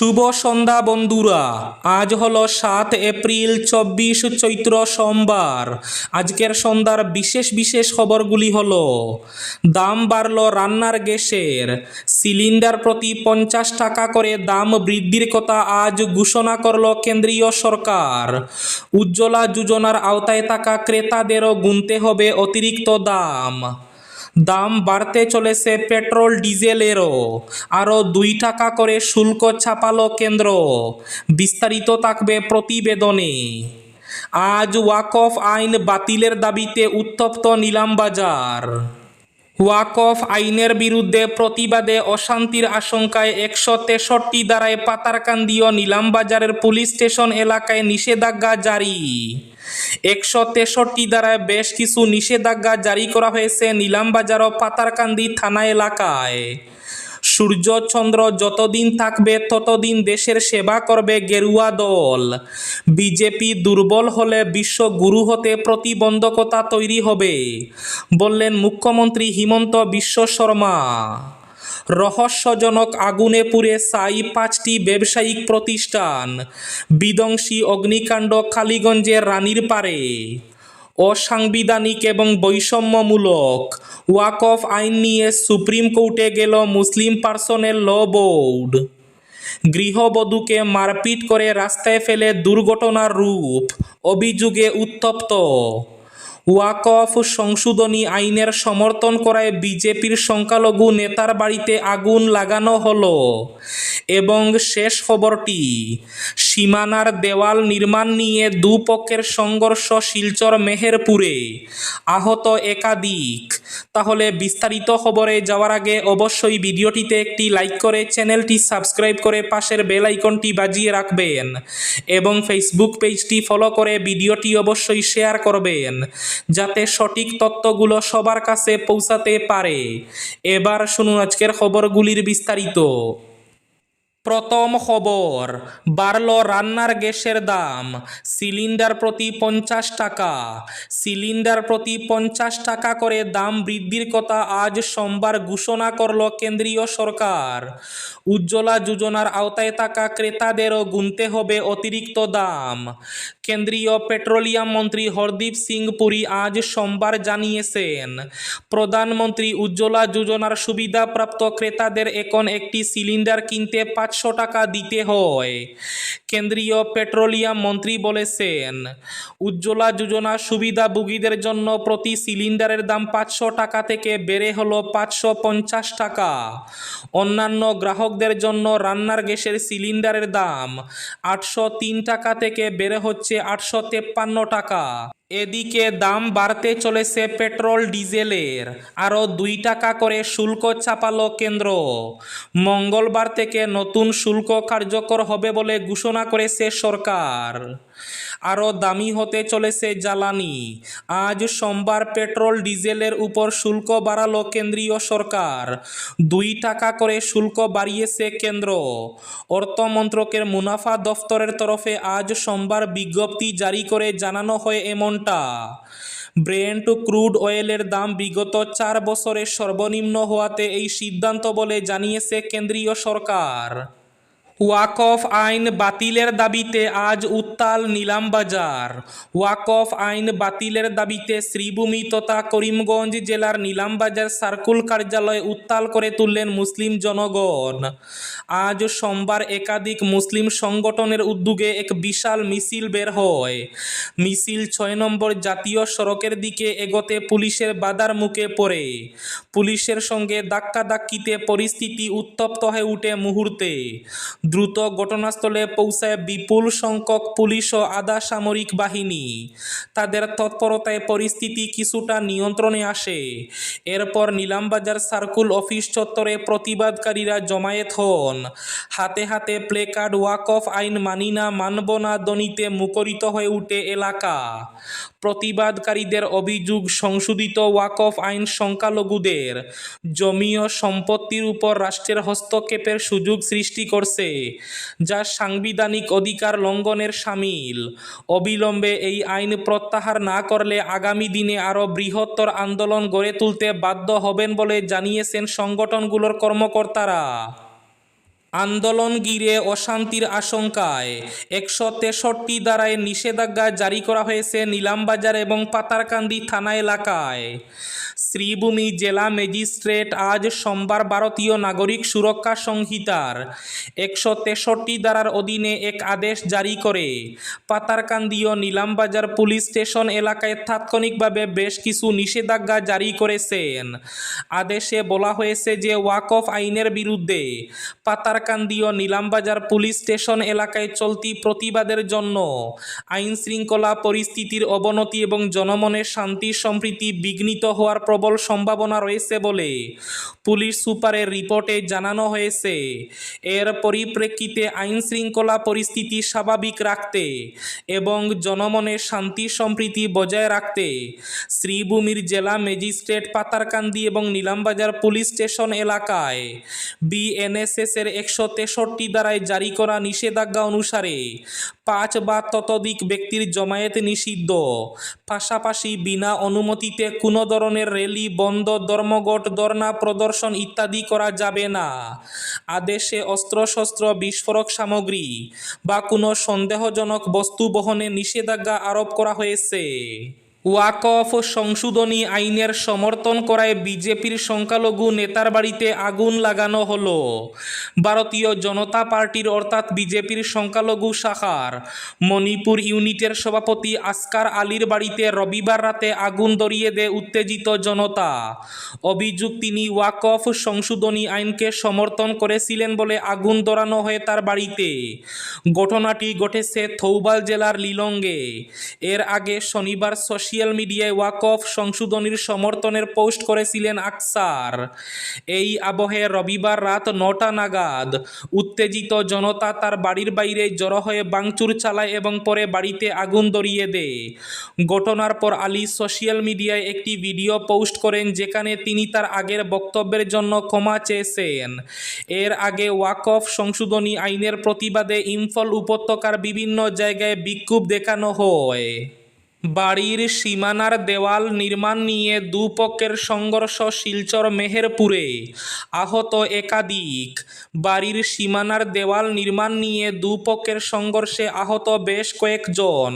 শুভ সন্ধ্যা বন্ধুরা। আজ হলো সাত এপ্রিল, চব্বিশ চৈত্র সোমবার। আজকের সন্ধ্যার বিশেষ বিশেষ খবরগুলি হলো, দাম বাড়ল রান্নার গ্যাসের। সিলিন্ডার প্রতি পঞ্চাশ টাকা করে দাম বৃদ্ধির কথা আজ ঘোষণা করল কেন্দ্রীয় সরকার। উজ্জ্বলা যোজনার আওতায় থাকা ক্রেতাদেরও গুনতে হবে অতিরিক্ত দাম। দাম বাড়তে চলেছে পেট্রোল, ডিজেলেরও। আরও দুই টাকা করে শুল্ক ছাপালো কেন্দ্র। বিস্তারিত থাকবে প্রতিবেদনে। আজ ওয়াকফ আইন বাতিলের দাবিতে উত্তপ্ত নিলাম নিলামবাজার। ওয়াকফ আইনের বিরুদ্ধে প্রতিবাদে অশান্তির আশঙ্কায় একশো তেষট্টি দ্বারায় পাতারকান্দি ও নিলামবাজারের পুলিশ স্টেশন এলাকায় নিষেধাজ্ঞা জারি। একশো তেষট্টি দ্বারায় বেশ কিছু নিষেধাজ্ঞা জারি করা হয়েছে নিলামবাজার ও পাতারকান্দি থানা এলাকায়। সূর্যচন্দ্র যতদিন থাকবে, ততদিন দেশের সেবা করবে গেরুয়া দল। বিজেপি দুর্বল হলে বিশ্বগুরু হতে প্রতিবন্ধকতা তৈরি হবে, বললেন মুখ্যমন্ত্রী হিমন্ত বিশ্ব শর্মা। রহস্যজনক আগুনে পুড়ে সাই পাঁচটি ব্যবসায়িক প্রতিষ্ঠান, বিধ্বংসী অগ্নিকাণ্ড কালীগঞ্জের রানীর পারে অসাংবিধানিক এবং বৈষম্যমূলক ওয়াকফ আইন নিয়ে সুপ্রিম কোর্টে গেল মুসলিম পার্সনের ল বোর্ড। গৃহবধূকে মারপিট করে রাস্তায় ফেলে দুর্ঘটনার রূপ, অভিযোগে উত্তপ্ত। ওয়াকফ সংশোধনী আইনের সমর্থন করায় বিজেপির সংখ্যালঘু নেতার বাড়িতে আগুন লাগানো হলো। এবং শেষ খবরটি সীমানার দেওয়াল নির্মাণ নিয়ে দুপক্ষের সংঘর্ষ শিলচর মেহেরপুরে। আহত একাধিক। তাহলে বিস্তারিত খবরে যাওয়ার আগে অবশ্যই ভিডিওটিতে একটি লাইক করে চ্যানেলটি সাবস্ক্রাইব করে পাশের বেল আইকনটি বাজিয়ে রাখবেন এবং ফেসবুক পেজটি ফলো করে ভিডিওটি অবশ্যই শেয়ার করবেন যাতে সঠিক তথ্যগুলো সবার কাছে পৌঁছাতে পারে। এবার শুনুন আজকের খবরগুলির বিস্তারিত। প্রথম খবর, বাড়ল রান্নার গ্যাসের দাম, সিলিন্ডার প্রতি পঞ্চাশ টাকা। সিলিন্ডার প্রতি পঞ্চাশ টাকা করে দাম বৃদ্ধির কথা আজ সোমবার ঘোষণা করল কেন্দ্রীয় সরকার। উজ্জ্বলা যোজনার আওতায় থাকা ক্রেতাদেরও গুনতে হবে অতিরিক্ত দাম। কেন্দ্রীয় পেট্রোলিয়াম মন্ত্রী হরদীপ সিং পুরী আজ সোমবার জানিয়েছেন, প্রধানমন্ত্রী উজ্জ্বলা যোজনার সুবিধাপ্রাপ্ত ক্রেতাদের এখন একটি সিলিন্ডার কিনতে পাঁচশো টাকা দিতে হয়। কেন্দ্রীয় পেট্রোলিয়াম মন্ত্রী বলেছেন, উজ্জ্বলা যোজনা সুবিধাভোগীদের জন্য প্রতি সিলিন্ডারের দাম পাঁচশো টাকা থেকে বেড়ে হলো পাঁচশো পঞ্চাশ টাকা। অন্যান্য গ্রাহকদের জন্য রান্নার গ্যাসের সিলিন্ডারের দাম আটশো তিন টাকা থেকে বেড়ে হচ্ছে আটশো তেপ্পান্ন টাকা। এদিকে দাম বাড়তে চলেছে পেট্রোল, ডিজেলের। আরও দুই টাকা করে শুল্ক চাপালো কেন্দ্র। মঙ্গলবার থেকে নতুন শুল্ক কার্যকর হবে বলে ঘোষণা করেছে সরকার। আরও দামি হতে চলেছে জ্বালানি। আজ সোমবার পেট্রোল, ডিজেলের উপর শুল্ক বাড়ালো কেন্দ্রীয় সরকার। দুই টাকা করে শুল্ক বাড়িয়েছে কেন্দ্র। অর্থমন্ত্রকের মুনাফা দফতরের তরফে আজ সোমবার বিজ্ঞপ্তি জারি করে জানানো হয় এমনটা। ব্রেন্ট ক্রুড অয়েলের দাম বিগত চার বছরে সর্বনিম্ন হওয়াতে এই সিদ্ধান্ত বলে জানিয়েছে কেন্দ্রীয় সরকার। ওয়াকফ আইন বাতিলের দাবিতে আজ উত্তাল নিলাম নিলামবাজার ওয়াকফ আইন বাতিলের দাবিতে শ্রীভূমি তথা করিমগঞ্জ জেলার নিলামবাজার সার্কুল কার্যালয় উত্তাল করে তুললেন মুসলিম জনগণ। আজ সোমবার একাধিক মুসলিম সংগঠনের উদ্যোগে এক বিশাল মিছিল বের হয়। মিছিল ছয় নম্বর জাতীয় সড়কের দিকে এগোতে পুলিশের বাধার মুখে পড়ে। পুলিশের সঙ্গে ধাক্কাধাক্কিতে পরিস্থিতি উত্তপ্ত হয়ে উঠে মুহূর্তে। দ্রুত ঘটনাস্থলে পৌঁছায় বিপুল সংখ্যক পুলিশ ও আধা সামরিক বাহিনী। তাদের তৎপরতায় পরিস্থিতি কিছুটা নিয়ন্ত্রণে আসে। এরপর নিলামবাজার সার্কুল অফিস চত্বরে প্রতিবাদকারীরা জমায়েত হন। হাতে হাতে প্লেকার্ড ওয়াক অফ আইন মানি না, মানব না, দনিতে মুখরিত হয়ে উঠে এলাকা। প্রতিবাদকারীদের অভিযোগ, সংশোধিত ওয়াকফ আইন সংখ্যালঘুদের জমি ও সম্পত্তির উপর রাষ্ট্রের হস্তক্ষেপের সুযোগ সৃষ্টি করছে, যা সাংবিধানিক অধিকার লঙ্ঘনের সামিল। অবিলম্বে এই আইন প্রত্যাহার না করলে আগামী দিনে আরও বৃহত্তর আন্দোলন গড়ে তুলতে বাধ্য হবেন বলে জানিয়েছেন সংগঠনগুলোর কর্মকর্তারা। আন্দোলন গিরে অশান্তির আশঙ্কায় একশো তেষট্টি দ্বারায় নিষেধাজ্ঞা জারি করা হয়েছে নিলামবাজার এবং পাতারকান্দি থানা এলাকায়। শ্রীভূমি জেলা ম্যাজিস্ট্রেট আজ সোমবার ভারতীয় নাগরিক সুরক্ষা সংহিতার একশো তেষট্টি ধারার অধীনে এক আদেশ জারি করে। পাতারকান্দি ও নিলামবাজার পুলিশ স্টেশন এলাকায় তাৎক্ষণিকভাবে বেশ কিছু নিষেধাজ্ঞা জারি করেছেন। আদেশে বলা হয়েছে যে ওয়াকফ আইনের বিরুদ্ধে পাতারকান্দি ও নিলামবাজার পুলিশ স্টেশন এলাকায় চলতি প্রতিবাদের জন্য আইন শৃঙ্খলা পরিস্থিতির অবনতি এবং জনমনের শান্তি সম্প্রীতি বিঘ্নিত হওয়ার প্রবল সম্ভাবনা রয়েছে বলে পুলিশ সুপারের রিপোর্টে জানানো হয়েছে। এর পরিপ্রেক্ষিতে আইন শৃঙ্খলা পরিস্থিতি স্বাভাবিক রাখতে এবং জনমনে শান্তি সম্প্রীতি বজায় রাখতে শ্রীভূমির জেলা ম্যাজিস্ট্রেট পাতারকান্দি এবং নিলামবাজার পুলিশ স্টেশন এলাকায় বিএনএসএস এর একশো তেষট্টি দ্বারায় জারি করা নিষেধাজ্ঞা অনুসারে পাঁচ বা ততোধিক ব্যক্তির জমায়েত নিষিদ্ধ। পাশাপাশি বিনা অনুমতিতে কোনো ধরনের র্যালি বন্ধ, ধর্মঘট ধর্না প্রদর্শন ইত্যাদি করা যাবে না। আদেশে অস্ত্রশস্ত্র, বিস্ফোরক সামগ্রী বা কোনো সন্দেহজনক বস্তু বহনে নিষেধাজ্ঞা আরোপ করা হয়েছে। ওয়াকফ সংশোধনী আইনের সমর্থন করায় বিজেপির সংখ্যালঘু নেতার বাড়িতে আগুন লাগানো হলো। ভারতীয় জনতা পার্টির অর্থাৎ বিজেপির সংখ্যালঘু শাখার মণিপুর ইউনিটের সভাপতি আসকার আলীর বাড়িতে রবিবার রাতে আগুন ধরিয়ে দেয় উত্তেজিত জনতা। অভিযোগ, তিনি ওয়াকফ সংশোধনী আইনকে সমর্থন করেছিলেন বলে আগুন ধরানো হয় তার বাড়িতে। ঘটনাটি ঘটেছে থৌবাল জেলার লিলঙ্গে। এর আগে শনিবার মিডিয়ায় ওয়াকফ সংশোধনীর সমর্থনের পোস্ট করেছিলেন আকসার। এই আবহে রবিবার রাত নটা নাগাদ উত্তেজিত জনতা তার বাড়ির বাইরে জড়ো হয়ে বাংচুর চালায় এবং পরে বাড়িতে আগুন ধরিয়ে দেয়। ঘটনার পর আলী সোশ্যাল মিডিয়ায় একটি ভিডিও পোস্ট করেন যেখানে তিনি তার আগের বক্তব্যের জন্য ক্ষমা চেয়েছেন। এর আগে ওয়াকফ সংশোধনী আইনের প্রতিবাদে ইম্ফল উপত্যকার বিভিন্ন জায়গায় বিক্ষোভ দেখানো হয়। বাড়ির সীমানার দেওয়াল নির্মাণ নিয়ে দুপক্ষের সংঘর্ষ শিলচর মেহেরপুরে। আহত একাধিক। বাড়ির সীমানার দেওয়াল নির্মাণ নিয়ে দুপক্ষের সংঘর্ষে আহত বেশ কয়েকজন।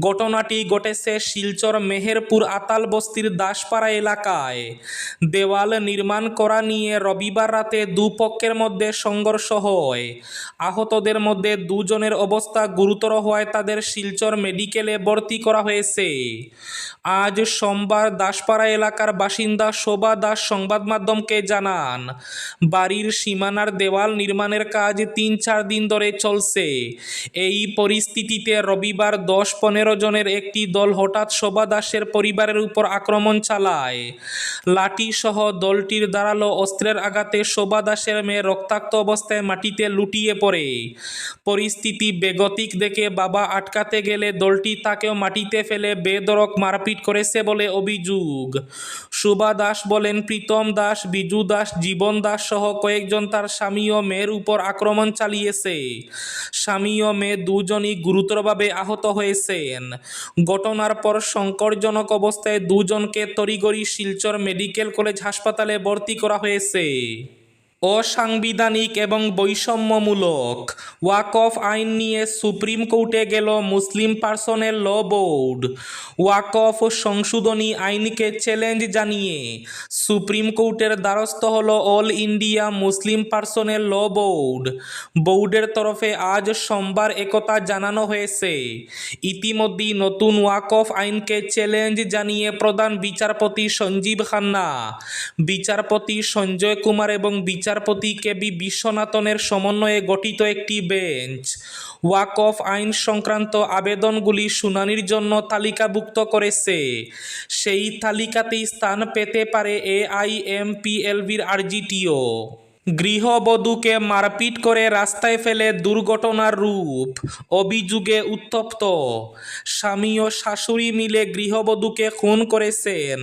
ঘটনাটি ঘটেছে শিলচর মেহেরপুর আতাল বস্তির দাসপাড়া এলাকায়। দেওয়াল নির্মাণ করা নিয়ে রবিবার রাতে দুপক্ষের মধ্যে সংঘর্ষ হয়। আহতদের মধ্যে দুজনের অবস্থা গুরুতর হওয়ায় তাদের শিলচর মেডিকেলে ভর্তি করা হয়েছে। আজ সোমবার দাসপাড়া এলাকার বাসিন্দা শোভা দাস সংবাদ মাধ্যমকে জানান, বাড়ির সীমানার দেওয়াল নির্মাণের কাজ তিন চার দিন ধরে চলছে। এই পরিস্থিতিতে রবিবার দশ পনেরো জনের একটি দল হঠাৎ শোভা দাসের পরিবারের উপর আক্রমণ চালায়। লাঠি সহ দলটির দাঁড়াল অস্ত্রের আঘাতে শোভা দাসের মেয়ে রক্তাক্ত অবস্থায় মাটিতে লুটিয়ে পড়ে। পরিস্থিতি বেগতিক দেখে বাবা আটকাতে গেলে দলটি তাকেও মাটিতে ফেলে বেদরক মারপিট করেছে বলে অভিযোগ। সুবা দাস বলেন, প্রীতম দাস, বিজু দাস, জীবন দাস সহ কয়েকজন তার স্বামী ও মেয়ের উপর আক্রমণ চালিয়েছে। স্বামী ও মেয়ে দুজনই গুরুতরভাবে আহত হয়েছেন। ঘটনার পর সংকটজনক অবস্থায় দুজনকে তড়িগড়ি শিলচর মেডিকেল কলেজ হাসপাতালে ভর্তি করা হয়েছে। অসাংবিধানিক এবং বৈষম্যমূলক ওয়াকফ আইন নিয়ে সুপ্রিম কোর্টে গেল মুসলিম পার্সনের ল বোর্ড। ওয়াকফ সংশোধনী আইনকে চ্যালেঞ্জ জানিয়ে সুপ্রিম কোর্টের দ্বারস্থ হল অল ইন্ডিয়া মুসলিম পার্সনের ল বোর্ড। বোর্ডের তরফে আজ সোমবার একথা জানানো হয়েছে। ইতিমধ্যেই নতুন ওয়াকফ আইনকে চ্যালেঞ্জ জানিয়ে প্রধান বিচারপতি সঞ্জীব খান্না, বিচারপতি সঞ্জয় কুমার এবং বিচারপতি কে বি বিশ্বনাথনের সমন্বয়ে গঠিত একটি বেঞ্চ। ওয়াক অফ আইন সংক্রান্ত আবেদনগুলি শুনানির জন্য তালিকাভুক্ত করেছে। সেই তালিকাতেই স্থান পেতে পারে এআইএমপিএলভির আরজিটিও। গৃহবধূকে মারপিট করে রাস্তায় ফেলে দুর্ঘটনার রূপ। অভিযোগে উত্তপ্ত। স্বামী ও শাশুড়ি মিলে গৃহবধূকে খুন করেছেন।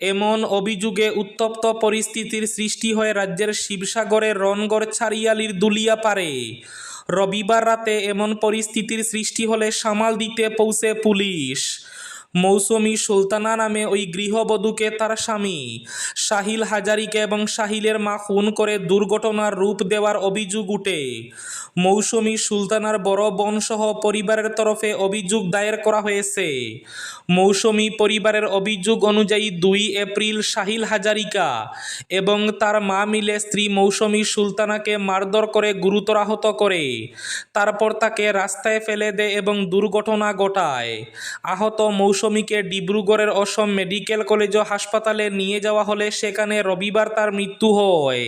এমন অভিযোগে উত্তপ্ত পরিস্থিতির সৃষ্টি হয় রাজ্যের শিবসাগরের রনগড় ছাড়িয়ালির দুলিয়াপাড়ে। রবিবার রাতে এমন পরিস্থিতির সৃষ্টি হলে সামাল দিতে পৌঁছে পুলিশ। মৌসুমী সুলতানা নামে ওই গৃহবধূকে তার স্বামী। শাহিল হাজারিকা এবং শাহিলের মা খুন করে দুর্ঘটনার রূপ দেওয়ার অভিযোগ উঠে। মৌসুমী সুলতানার বড় বোনসহ পরিবারের তরফে অভিযোগ দায়ের করা হয়েছে। মৌসুমী পরিবারের অভিযোগ অনুযায়ী দুই এপ্রিল শাহিল হাজারিকা এবং তার মা মিলে স্ত্রী মৌসুমী সুলতানাকে মারধর করে গুরুতর আহত করে। তারপর তাকে রাস্তায় ফেলে দেয় এবং দুর্ঘটনা ঘটায়। আহত মৌসুমীকে ডিব্রুগড়ের অসম মেডিকেল কলেজ ও হাসপাতালে নিয়ে যাওয়া হলে সেখানে রবিবার তার মৃত্যু হয়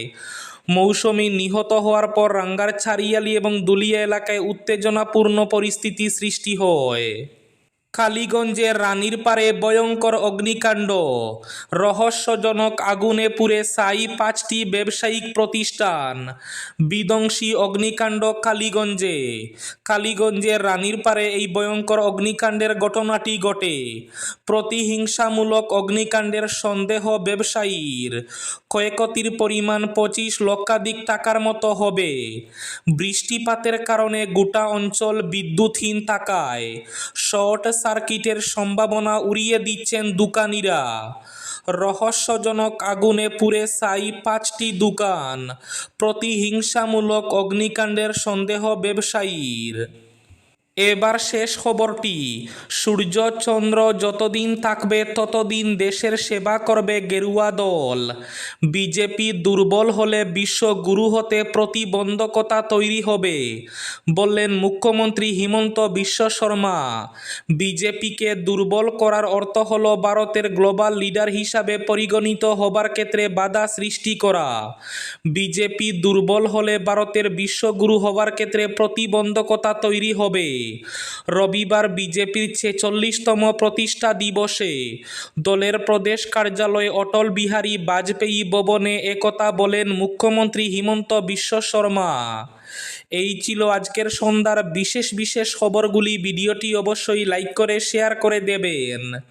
মৌসুমী নিহত হওয়ার পর রাঙ্গার ছাড়িয়ালি এবং দুলিয়া এলাকায় উত্তেজনাপূর্ণ পরিস্থিতি সৃষ্টি হয় কালীগঞ্জের রানীর পারে ভয়ঙ্কর অগ্নিকাণ্ড। রহস্যজনক আগুনে পুড়ে সাই পাঁচটি ব্যবসায়িক প্রতিষ্ঠান। বিধ্বংসী অগ্নিকাণ্ড কালীগঞ্জে। কালীগঞ্জের রানীর পারে এই ভয়ঙ্কর অগ্নিকাণ্ডের ঘটনাটি ঘটে। প্রতিহিংসামূলক অগ্নিকাণ্ডের সন্দেহ ব্যবসায়ীর। ক্ষয়ক্ষতির পরিমাণ পঁচিশ লক্ষাধিক টাকার মতো হবে। বৃষ্টিপাতের কারণে গোটা অঞ্চল বিদ্যুৎহীন থাকায় শর্ট সার্কিটের সম্ভাবনা উড়িয়ে দিচ্ছেন দোকানিরা। রহস্যজনক আগুনে পুড়ে সাই পাঁচটি দোকান। প্রতিহিংসামূলক অগ্নিকাণ্ডের সন্দেহ ব্যবসায়ীর। এবার শেষ খবরটি। সূর্য, চন্দ্র যতদিন থাকবে, ততদিন দেশের সেবা করবে গেরুয়া দল। বিজেপি দুর্বল হলে বিশ্বগুরু হতে প্রতিবন্ধকতা তৈরি হবে, বললেন মুখ্যমন্ত্রী হিমন্ত বিশ্ব শর্মা। বিজেপিকে দুর্বল করার অর্থ হল ভারতের গ্লোবাল লিডার হিসাবে পরিগণিত হবার ক্ষেত্রে বাধা সৃষ্টি করা। বিজেপি দুর্বল হলে ভারতের বিশ্বগুরু হবার ক্ষেত্রে প্রতিবন্ধকতা তৈরি হবে রবিবার বিজেপির ছেচল্লিশতম প্রতিষ্ঠা দিবসে দলের প্রদেশ কার্যালয়ে অটল বিহারী বাজপেয়ী ভবনে একথা বলেন মুখ্যমন্ত্রী হিমন্ত বিশ্ব শর্মা। এই ছিল আজকের সন্ধ্যার বিশেষ বিশেষ খবরগুলি। ভিডিওটি অবশ্যই লাইক করে, শেয়ার করে দেবেন।